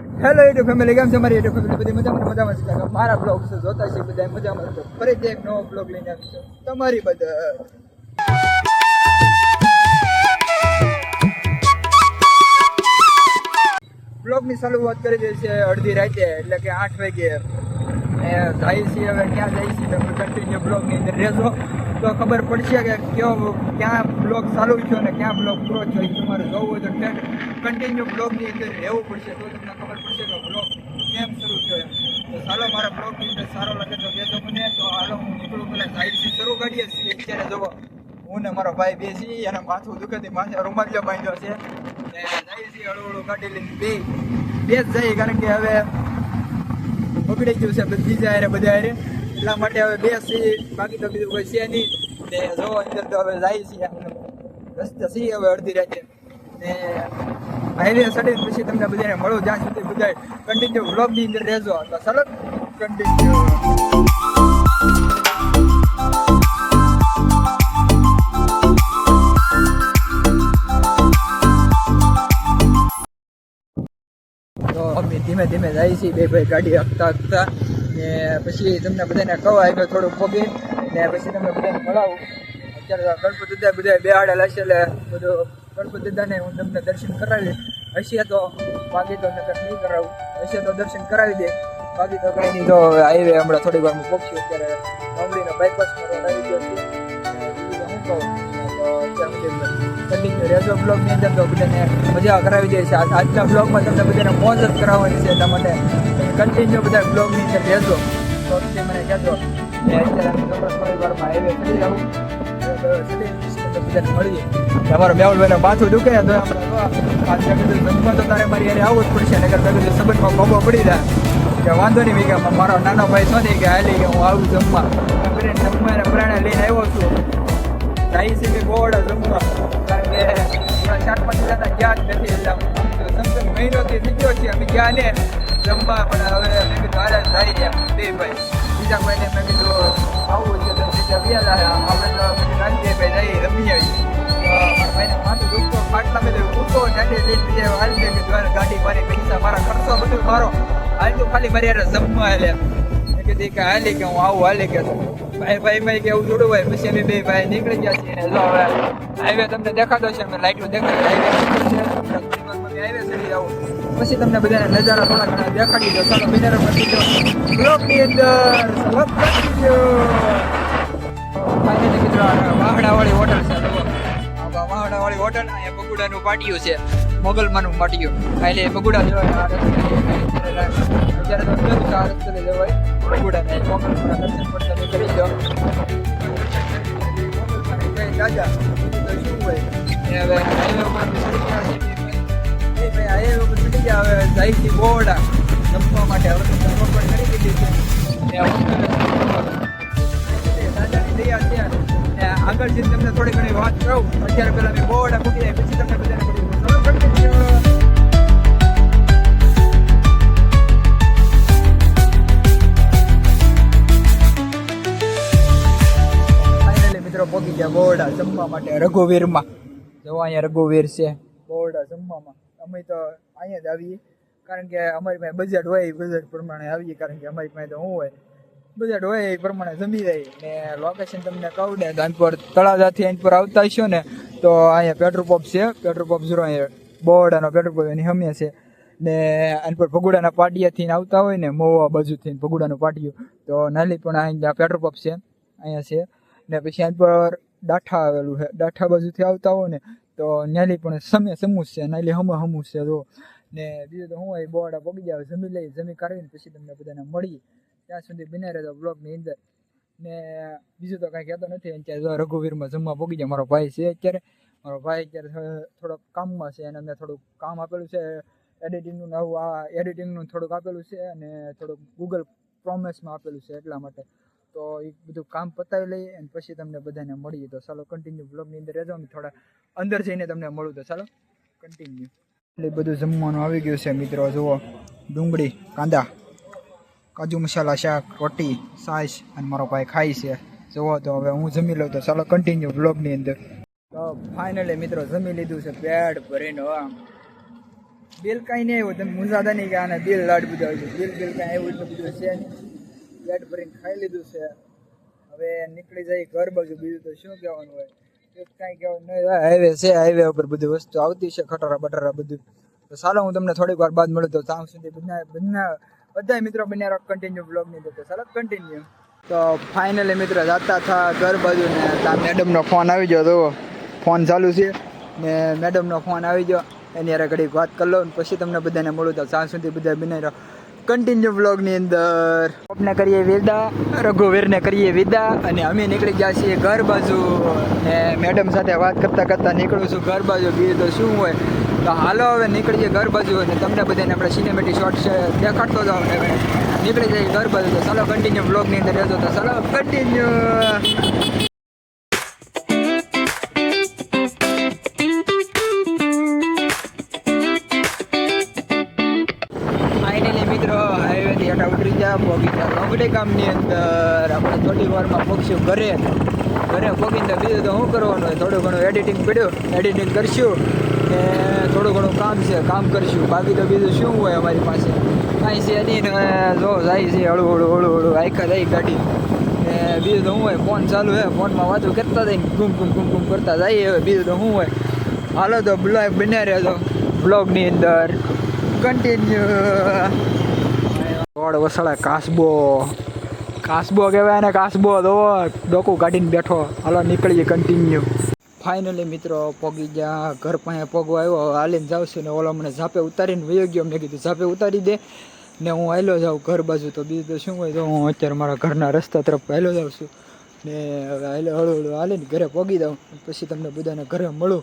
Hello YouTube family કેમ છે? મારી યુટ્યુબ ફેમિલી બધી મજામાં મજામાં છે. મારા બ્લોગ છે, જોતા છે બધા મજામાં છે. ફરીથી એક નવો બ્લોગ લઈને આવી છું. તમારી બધા બ્લોગની શરૂઆત કરી દે છે અડધી રાતે, એટલે કે આઠ વાગે ને જાય છે, હવે ક્યાં જાય છે તમે કન્ટિન્યુ બ્લોગની અંદર રહેશો તો ખબર પડશે કે કયો, ક્યાં બ્લોગ ચાલુ થયો ને ક્યાં બ્લોગ પૂરો થયો તમારે જોવું હોય તો કન્ટિન્યુ બ્લોગની અંદર રહેવું પડશે. તો તમને ખબર પડશે કે બ્લોગ કેમ શરૂ થયો તો ચાલો, મારા બ્લોગની અંદર સારો લાગે તો કહેજો મને. તો હાલો, હું નીકળું પહેલાં જાય છે, શરૂ કરીએ છીએ. અત્યારે જવો હું ને મારો ભાઈ બેસી અને માથું દુખેથી માથે રૂમાલિયો બાંધ્યો છે. જાય છે હળવું હળવું કાઢી લઈને બે. બે જ જાય, કારણ કે હવે બગડી ગયું છે બધી જાય બધા હારે. એટલા માટે હવે બે સી, બાકી તો બીજું કોઈ છે નહીં. ને જો અંદર તો હવે જાય છે રસ્તે સી હવે અડધી રાતે. ને હાઈવે સડી પછી તમને બધાને મળો જ્યાં સુધી બધા કન્ટિન્યુ વ્લોગની અંદર રહેજો. તો સરળ કન્ટિન્યુ જાય છે, બે ભાઈ ગાડી હકતા હકતા ને પછી તમને બધાને કહો આવ્યો થોડુંક પગે. ને પછી તમને બધાને મળાવું. અત્યારે ગણપતિ દાદા બધા બેહાડેલા છે, એટલે બધું ગણપતિ દાદાને હું તમને દર્શન કરાવી હશે તો બાકી તો નકર નહીં કરાવું. હશે તો દર્શન કરાવી દે. બાકી તો કંઈ નહીં, તો હાઈવે હમણાં થોડી વારમાં પહોંચ્યું અત્યારે ડુંગળીનો બાયપાસમાં રોડ આવી ગયો છે. હું કહું? રહેજો બ્લોગની અંદર તો બધાને મજા કરાવી જાય છે આજ- આજના બ્લોગમાં તમને બધાને મોજ કરાવવાની છે એટલા માટે કન્ટિન્યુ બધા બ્લોગની અંદર રહેજો તો તે મને કહેજો ને પછી તમારો મેહુલભાઈનો માથું દુખે ને તો જમવા તો તારે મારી યારે આવવું જ પડશે નગર જગત સંબંધમાં ભોગવો પડી જાય કે વાંધો નહીં મેં કે મારો નાનો ભાઈ શોધી કે હાલી કે હું આવું જમવા. જમવા પ્રાણે લઈને આવ્યો છું જાય છે કે ગોળ જમવા કારણ કે ચાર પાંચ જણા ગયા જ નથી એટલે સમસમ મહિનોથી થઈ ગયો છે, અમે ગયા ને જમવા પણ હવે મેં કીધું હારે જાય ગયા બે ભાઈ. બીજા કોઈને મેં કીધું, આવું છે તો બીજા જાય આપણે તો પછી રાંધીએ ભાઈ જઈએ રમી આવી ભાઈને માથું દુખતો ખાટલા મેં ઉઠો જાડે લઈને બીજા ગાડી મારી, પૈસા મારા, ખર્ચો બધું મારો. હાલ તું ખાલી મારી યાર જમવા હાલે મેં કીધું હાલી કે હું આવું, હાલી કે ભાઈ ભાઈ ભાઈ કે એવું જોડું હોય પછી અમે બે ભાઈ નીકળી ગયા છીએ જો હવે હાઈવે તમને દેખાતો છે, અમે લાઈટો દેખાડી. હાઈવે ચડી જાવ પછી તમને બધાને નજારા દેખાડી દો. ચાલો વાહડાવાળી હોટલ છે વાહડાવાળી હોટલ અહીંયા બગુડાનું પાટિયું છે, મોગલમાનું પાટિયું. એટલે બગુડા રસ્તે. અત્યારે તો બગુડા ને કરી હવે હાઈવે ઉપર એ ભાઈ હાઈવે ગયા હવે જાય છે જમવા માટે હવે કરી દીધી છે દાદાની દયા છે આગળ જઈને તમને થોડી ઘણી વાત કહું અત્યારે પહેલાં મેં બોર્ડ મૂકી પછી તમને રઘુવીરમાં. જવા અહીંયા રઘુવીર છે બોરડા જમવામાં. અમે તો અહીંયા જ આવીએ. કારણ કે અમારી પાસે બજેટ હોય એ બજેટ પ્રમાણે આવીએ. કારણ કે અમારી પાસે તો શું હોય બજેટ હોય એ પ્રમાણે જમી જાય ને લોકેશન તમને કહું ને તો અહીં પર તળાજાથી અહીં પર આવતા હશો ને, તો અહીંયા પેટ્રોલ પંપ છે. પેટ્રોલ પંપ જરો અહીંયા બોરડાનો પેટ્રોલ પંપ એની હમે છે. ને આની પર ભગુડાના પાટિયાથી આવતા હોય ને, મોવા બાજુથી ભગુડાનું પાટિયું. તો નાલી પણ અહીંયા પેટ્રોલ પંપ છે, અહીંયા છે. ને પછી આની પર ડાઠા આવેલું છે. ડાઠા બાજુથી આવતા હોય ને, તો નાલી પણ સમે સમૂસ છે નાલી હમ હમું છે જો. ને બીજું તો હું એ બોરડા પગી જાવ જમી લઈ, જમી કાઢીને પછી તમને બધાને મળીએ ત્યાં સુધી બિના રહેતો બ્લોગની અંદર. ને બીજું તો કાંઈ કહેતો નથી, અત્યારે રઘુવીરમાં જમવા પગી જાય. મારો ભાઈ છે અત્યારે. મારો ભાઈ અત્યારે થોડોક કામમાં છે અને મેં થોડુંક કામ આપેલું છે એડિટિંગનું, નવું આ એડિટિંગનું થોડુંક આપેલું છે અને થોડુંક ગૂગલ પ્રોમેસમાં આપેલું છે એટલા માટે. તો એ બધું કામ પતાવી લઈએ અને પછી તમને બધાને મળીએ. તો ચાલો કન્ટિન્યુ બ્લોગની અંદર રહેજો. અમે થોડા અંદર જઈને તમને મળું. તો ચાલો કન્ટિન્યુ એટલે બધું જમવાનું આવી ગયું છે મિત્રો. જુઓ, ડુંગળી, કાંદા, કાજુ મસાલા, શાક, રોટી સાસ અને મારો ભાઈ ખાય છે. જુઓ, તો હવે હું જમી લઉં. તો ચાલો કન્ટિન્યુ બ્લોગની અંદર. તો ફાઇનલી મિત્રો જમી લીધું છે પેટ ભરીને. બિલ કાંઈ નહીં આવ્યું. તમે મુંજાતા નહીં કે આને બિલ લાડ બધું આવ્યું બિલ બિલ કાંઈ એવું બધું છે નહીં. પેટ ભરીને ખાઈ લીધું છે. હવે નીકળી જાય ઘર બાજુ. બીજું તો શું કહેવાનું હોય? કાંઈ કહેવાનું નહીં. હાઈવે છે. હાઈવે ઉપર બધી વસ્તુ આવતી છે, ખટારા બટારા બધું. તો ચાલો, હું તમને થોડીક વાર બાદ મળું તો ત્યાં સુધી બધા બધા બધા મિત્રો બન્યા રહો કન્ટિન્યુ બ્લોગની તો ચાલો કન્ટિન્યુ તો ફાઇનલી મિત્રો જાતા થા ઘર બાજુ ને ત્યાં મેડમનો ફોન આવી ગયો. તો ફોન ચાલુ છે. ને મેડમનો ફોન આવી ગયો. એની હારે ઘડીક વાત કરી લો પછી તમને બધાને મળું. તો ત્યાં સુધી બધા બનાવી રહો. કન્ટિન્યુ બ્લોગની અંદર. આપને કરીએ વિદા, રઘુવીરને કરીએ વિદા અને અમે નીકળી ગયા છીએ ઘર બાજુ. ને મેડમ સાથે વાત કરતાં કરતાં નીકળું છું ઘર બાજુ. બીજું તો શું હોય? તો હાલો હવે નીકળીએ ઘર બાજુ અને તમને બધાને આપણે સિનેમેટિક શોર્ટ દેખાડતો જાઓ હવે. નીકળી જઈએ ઘર બાજુ. તો ચાલો કન્ટિન્યુ બ્લોગની અંદર રહેતો તો ચાલો કન્ટિન્યુ પહોંચી કામની અંદર આપણે થોડી વારમાં પહોંચ્યું ઘરે ઘરે પહોંચીને બીજું તો શું કરવાનું હોય? થોડું ઘણું એડિટિંગ પડ્યું એડિટિંગ કરશું ને થોડું ઘણું કામ છે, કામ કરશું. બાકી તો બીજું શું હોય અમારી પાસે? કાંઈ છે નહીં ને, જો જાય છે હળું હળું હળું હળું આખા જાય ગાડી. ને બીજું તો શું હોય? ફોન ચાલુ હે, ફોનમાં વાતો કરતા જાય ગુમ ગુમ ગુમ ગુમ કરતા જઈએ હવે. બીજું તો શું હોય? હાલો તો બ્લોગ બન્યા તો બ્લોગની અંદર કન્ટિન્યુ રોડ વસળે કાસબો. કાસબો કહેવાય ને કાસબો તો ડોકું કાઢીને બેઠો. હાલો નીકળીએ કન્ટિન્યુ ફાઇનલી મિત્રો, પગી ગયા. ઘર પાસે પગો આવ્યો. હાલીને છું ને ઓલો મને ઝાપે ઉતારીને વયો ગયો. મેં કીધું, ઝાપે ઉતારી દે ને હું હાલ્યો જાઉં ઘર બાજુ. તો બીજું તો શું હોય? તો હું અત્યારે મારા ઘરના રસ્તા તરફ હાલો જાઉં છું. ને હવે હાલો હળું હળું હાલીને ઘરે પગી દઉં પછી તમને બધાને ઘરે મળું.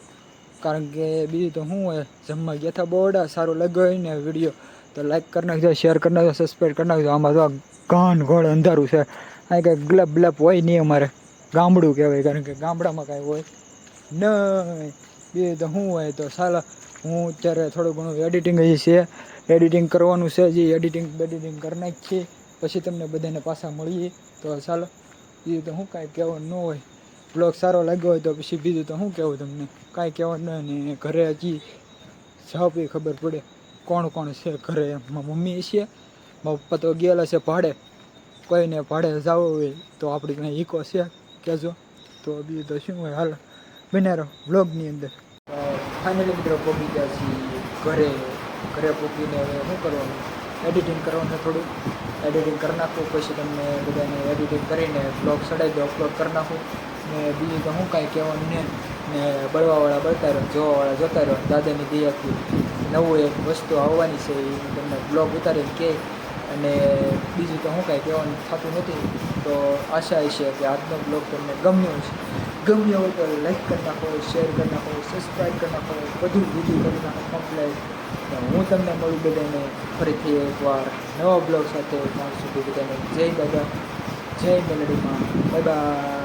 કારણ કે બીજું તો શું હોય? જમવા ગયા હતા બોડા સારું ને વીડિયો તો લાઈક કરી નાખજો શેર કરી નાખજો સબસ્ક્રાઈબ કરી નાખજો. આમાં તો ઘન ઘોળ અંધારું છે. અહીં કંઈ ગ્લબ બ્લબ હોય નહીં અમારે. ગામડું કહેવાય, કારણ કે ગામડામાં કાંઈ હોય નહીં. બીજું તો શું હોય તો ચાલો હું અત્યારે થોડું ઘણું એડિટિંગ હજી છે. એડિટિંગ કરવાનું છે હજી. એડિટિંગ બેડિટિંગ કરી નાખીએ. પછી તમને બધાને પાછા મળીએ. તો ચાલો બીજું તો શું કાંઈ કહેવાનું ન હોય. બ્લોગ સારો લાગ્યો હોય તો પછી બીજું તો શું કહેવું તમને? કાંઈ કહેવાનું નહીં. ને ઘરે હજી સાવ બી ખબર પડે. કોણ કોણ છે ઘરે? મમ્મી છે, મારા પપ્પા તો ગયેલા છે ભાડે. કોઈને ભાડે જવું હોય તો આપણી કંઈ ઈકો છે, કહેજો. તો બીજું તો શું હોય હાલ. બન્યા રહો બ્લોગની અંદર. ફાઇનલી મિત્રો પહોંચી ગયા છીએ ઘરે. ઘરે પહોંચીને હવે શું કરવાનું? એડિટિંગ કરવાનું થોડું. એડિટિંગ કરી નાખું, પછી તમને બધાને એડિટિંગ કરીને બ્લોગ ચડાવી દો અપલોડ કરી નાખું. ને બીજું તો હું કાંઈ કહેવાનું ને ને બળવાવાળા બળતા રહો, જોવાવાળા જોતા રહો દાદાની દયાથી નવું એક વસ્તુ આવવાની છે, એ તમને બ્લોગ ઉતારીને કહે. અને બીજું તો હું કાંઈ કહેવાનું થતું નથી. તો આશા એ છે કે આજનો બ્લોગ તમને ગમ્યો છે ગમ્યો હોય તો લાઈક કરી નાખો, શેર કરી નાખો સબસ્ક્રાઈબ કરી નાખો, બધું બીજું કરી નાખો કમ્પ્લેટ હું તમને મળું બધાને ફરીથી એકવાર નવા બ્લોગ સાથે ત્યાં બધાને જય દાદા, જય મેલડીમાં બાય બાય.